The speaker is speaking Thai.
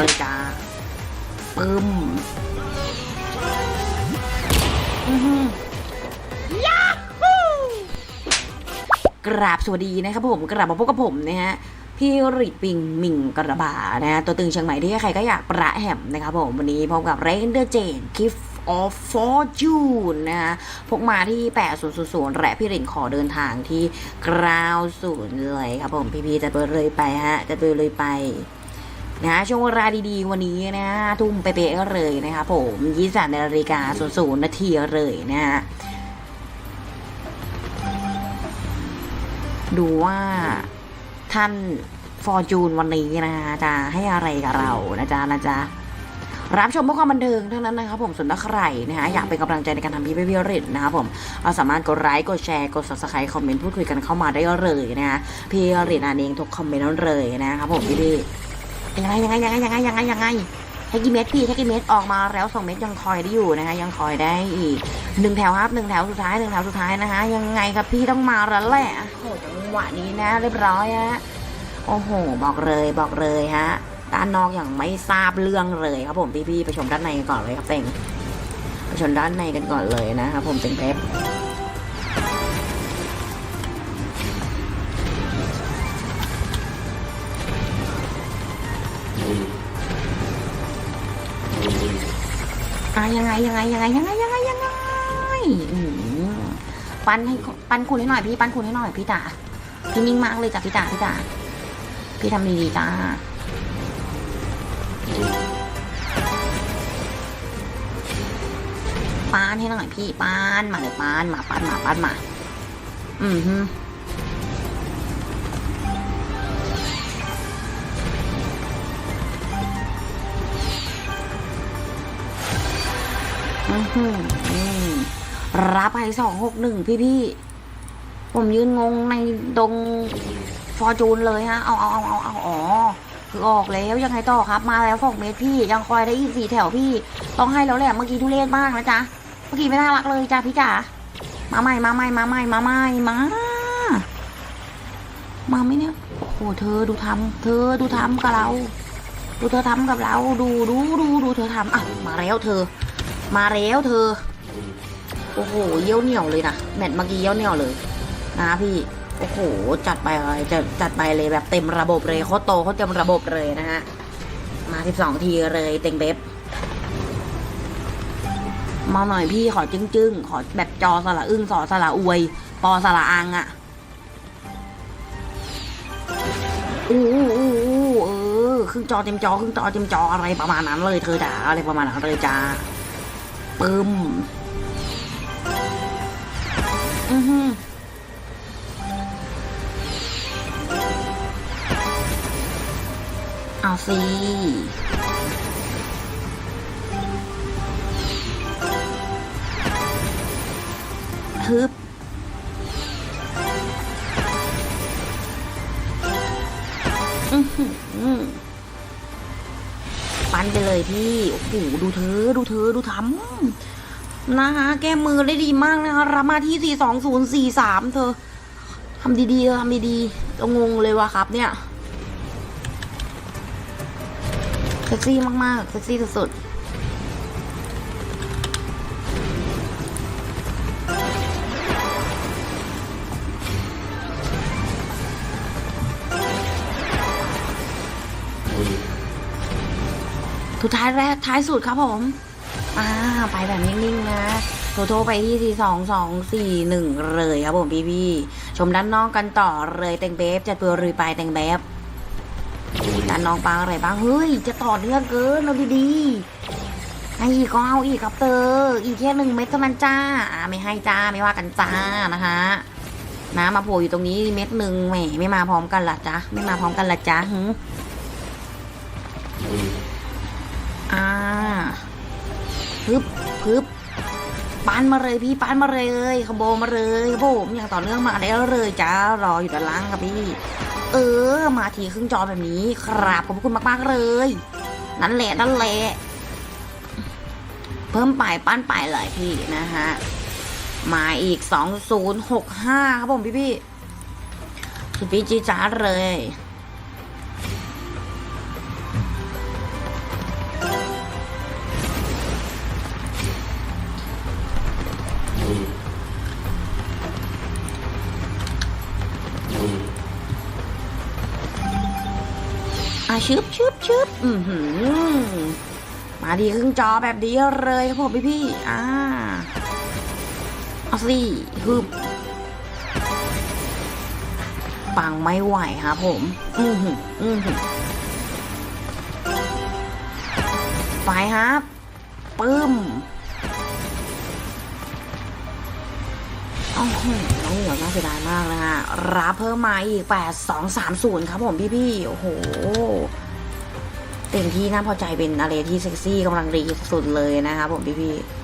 เลยจ้าปึ้มอื้อหือยาฮูกราบสวัสดีนะครับผมกราบมาพบกับผมนะฮะพี่ริดปิงหมิงกระบานะฮะตัวตึงเชียงใหม่ที่ใครก็อยากประแหมนะครับผมวันนี้พบกับเรนเดอร์เจนกิฟ of fortune นะฮะพกมาที่ 8000 และพี่รินขอเดินทางที่90เลยครับผม พี่ๆจะเปิดเลยไปฮะ จะเปิดเลยไป นะช่วงเวลาดีๆ วันนี้นะทุ่มเป๊ะๆเลยนะครับผม23นาฬิกา00นย์นาทีเลยนะฮะดูว่าท่านฟอร์จูนวันนี้นะจะให้อะไรกับเรานะจ๊ะนะจ๊ะรับชมเพื่อความบันเทิงเท่านั้นนะครับผมส่วนถ้าใครนะฮะอยากเป็นกำลังใจในการทำพี่พี่เรดนะครับผมเราสามารถกดไลค์กดแชร์กด subscribe คอมเมนต์พูดคุยกันเข้ามาได้เลยนะฮะพี่เรดอ่านเองทุกคอมเมนต์เลยนะครับผมพี่พี่ ยังไงยังไงยังไงยังไงยังไงยังไงให้กี่เม็ดพี่ให้กี่เม็ดออกมาแล้วสองเม็ดยังคอยได้อยู่นะคะยังคอยได้อีกหนึ่งแถวครับหนึ่งแถวสุดท้ายหนึ่งแถวสุดท้ายนะคะ ยังไงครับพี่ต้องมาแล้วแหละโอ้โหจังหวะนี้นะ เรียบร้อยฮะโอ้โห บอกเลยบอกเลยฮะด้านนอกอย่างไม่ทราบเรื่องเลยครับผมพี่ๆไปชมด้านในกันก่อนเลยครับเต็งไปชมด้านในกันก่อนเลยนะครับผมเต็งเพชร อะยังไงยังไงยังไงยังไงยังไงยังไงปั้นให้ปั้นคุณให้หน่อยพี่ปั้นคุณให้หน่อยพี่ตาพี่นิ่งมากเลยจ้ะพี่ตาพี่ตาพี่ทำดีๆจ้าปานให้หน่อยพี่ปานมาเลยปานมาปานมาปานมา อือฮึ รับไปสองหกหนึ่งพี่พี่ผมยืนงงในตรงฟอร์จูนเลยฮะ เอาเอาเอาเอาเอาอ๋อ คือออกแล้วยังไงต่อครับ มาแล้วสองเมตรพี่ ยังคอยได้อีกสี่แถวพี่ ต้องให้แล้วแหละ เมื่อกี้ทุเรศมากนะจ๊ะ เมื่อกี้ไม่น่ารักเลยจ้ะพี่จ๋า มาใหม่มาใหม่มาใหม่มาใหม่มา มาไหมเนี่ยโอ้เธอดูทำเธอดูทำกับเรา ดูเธอทำกับเรา ดูดูดูดูเธอทำอะมาแล้วเธอ มาแล้วเธอ โอ้โห เยี่ยวเหนียวเลยนะ แมตช์เมื่อกี้เยี่ยวเหนียวเลย นะพี่ โอ้โห จัดไปเลยจะจัดไปเลยแบบเต็มระบบเลยโคตรโตโคตรเต็มระบบเลยนะฮะ มาสิบสองทีเลยเต็งเบบมาหน่อยพี่ขอจึ้งจึ้งๆขอแบบจอสละอึ้งสอสละอวย ปอสละอังอะอู้อู้อู้อู้เออครึ่งจอเต็มจอครึ่งจอเต็มจออะไรประมาณนั้นเลยเธอจ๋าอะไรประมาณนั้นเลยจ้า ปึ้มอือหือเอาสิฮึบอือหือ ปันไปเลยพี่โอ้โหดูเธอดูเธอดูทำนะคะแก้มือได้ดีมากนะคะรับมาที่42043เธอทำดีๆเธอทำดีๆจะงงเลยว่ะครับ เนี่ยเซ็กซี่มากๆเซ็กซี่สุดๆ สุดท้ายแรกท้ายสุดครับผมอ่าไปแบบนิ่งๆนะโทรโทรไปที่สี่สองสองสี่หนึ่งเลยครับผมพี่พี่ๆชมด้านนอกกันต่อเลยแตงเบฟจัดเปลือรุยไปแตงเบฟด้านน้องปางอะไรบ้างเฮ้ย จะต่อเนื่องเกินเอาดีๆให้อีกก็เอาอีกครับเตออีกแค่หนึ่งเม็ดเท่านั้นจ้าไม่ให้จ้าไม่ว่ากันจ้านะคะนะมาโผล่อยู่ตรงนี้เม็ดหนึ่งแหมไม่มาพร้อมกันละจ๊ะไม่มาพร้อมกันละจ๊ะ พึบพึบปานมาเลยพี่ปานมาเลยขโบมาเลยครับมอย่างต่อเนื่องมาได้วเลยจ้ารออยู่ด้านล่างครับพี่ เออ มาทีครึ่งจอแบบนี้ครับขอบคุณมาก ๆ เลย นั่นแหละนั่นแหละเพิ่มไปปั้นไปเลยพี่นะฮะมาอีกสองศูนย์หกห้าครับผมพี่พี่สุดพี่จีจ้าเลย ชึบชึบชึบอือหือมาดีครึ่งจอแบบนี้เลยครับผมพี่พี่อ่าเอาสิฮึบปังไม่ไหวครับผม อือหืออือหือไปครับปึ้ม อ้โหน้องเหนียวน่าเสียดายมากนะฮะ รับเพิ่มมาอีก 8 2 3 0 ครับผมพี่พี่ ๆ โอ้โห เต็มที่น่าพอใจเป็นอะไรที่เซ็กซี่กำลังดีสุดเลยนะครับผมพี่พี่ๆ